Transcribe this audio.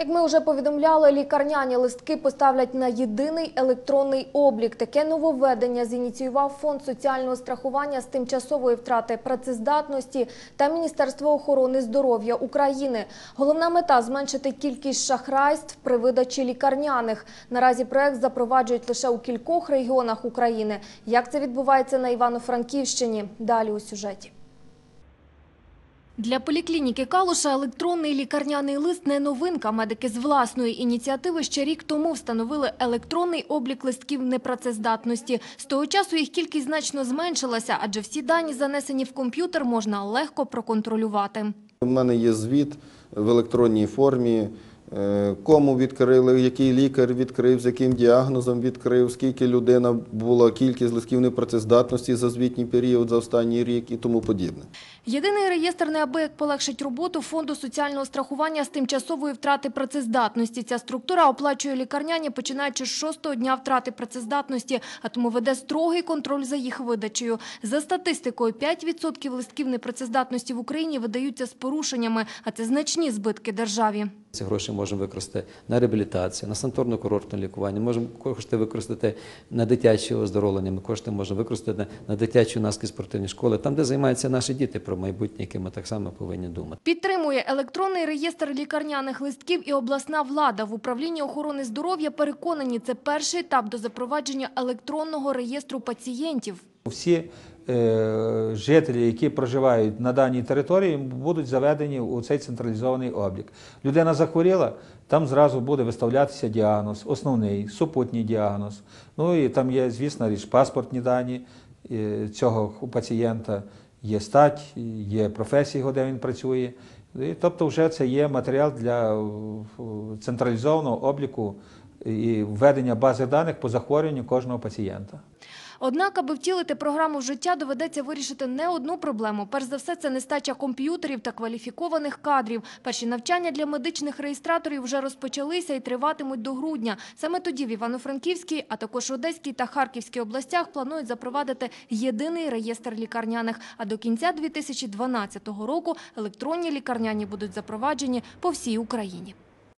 Як ми вже повідомляли, лікарняні листки поставлять на єдиний електронний облік. Таке нововведення зініціював Фонд соціального страхування з тимчасової втрати працездатності та Міністерство охорони здоров'я України. Головна мета зменшити кількість шахрайств при видачі лікарняних. Наразі проект запроваджують лише у кількох регіонах України. Як це відбувається на Івано-Франківщині? Далі у сюжеті. Для поліклініки Калуша електронний лікарняний лист не новинка. Медики з власної ініціативи ще рік тому встановили електронний облік листків непрацездатності. З того часу їх кількість значно зменшилася, адже всі дані, занесені в комп'ютер, можна легко проконтролювати. У мене є звіт в електронній формі, кому відкрили, який лікар відкрив, з яким діагнозом відкрив, скільки людина була, кількість листків непрацездатності за звітній період, за останній рік і тому подібне. Єдиний реєстр неабияк полегшить роботу Фонду соціального страхування з тимчасової втрати працездатності. Ця структура оплачує лікарняні, починаючи з шостого дня втрати працездатності, а тому веде строгий контроль за їх видачею. За статистикою, 5% листків непрацездатності в Україні видаються з порушеннями, а це значні збитки державі. Ці гроші можемо використати на реабілітацію, на санаторно-курортне лікування, можемо кошти використати на дитяче оздоровлення, ми кошти можемо використати на дитячі юнацькі спортивні школи, там, де займаються наші діти про майбутнє, яке ми так само повинні думати. Підтримує електронний реєстр лікарняних листків і обласна влада. В управлінні охорони здоров'я переконані, це перший етап до запровадження електронного реєстру пацієнтів. Всі жителі, які проживають на даній території, будуть заведені у цей централізований облік. Людина захворіла, там зразу буде виставлятися діагноз, основний, супутній діагноз. Ну і там є, звісно, річ, паспортні дані е, цього пацієнта, є стать, є професія, де він працює. Тобто, вже це є матеріал для е, централізованого обліку і введення бази даних по захворюванню кожного пацієнта. Однак, аби втілити програму в життя, доведеться вирішити не одну проблему. Перш за все, це нестача комп'ютерів та кваліфікованих кадрів. Перші навчання для медичних реєстраторів вже розпочалися і триватимуть до грудня. Саме тоді в Івано-Франківській, а також Одеській та Харківській областях планують запровадити єдиний реєстр лікарняних. А до кінця 2012 року електронні лікарняні будуть запроваджені по всій Україні.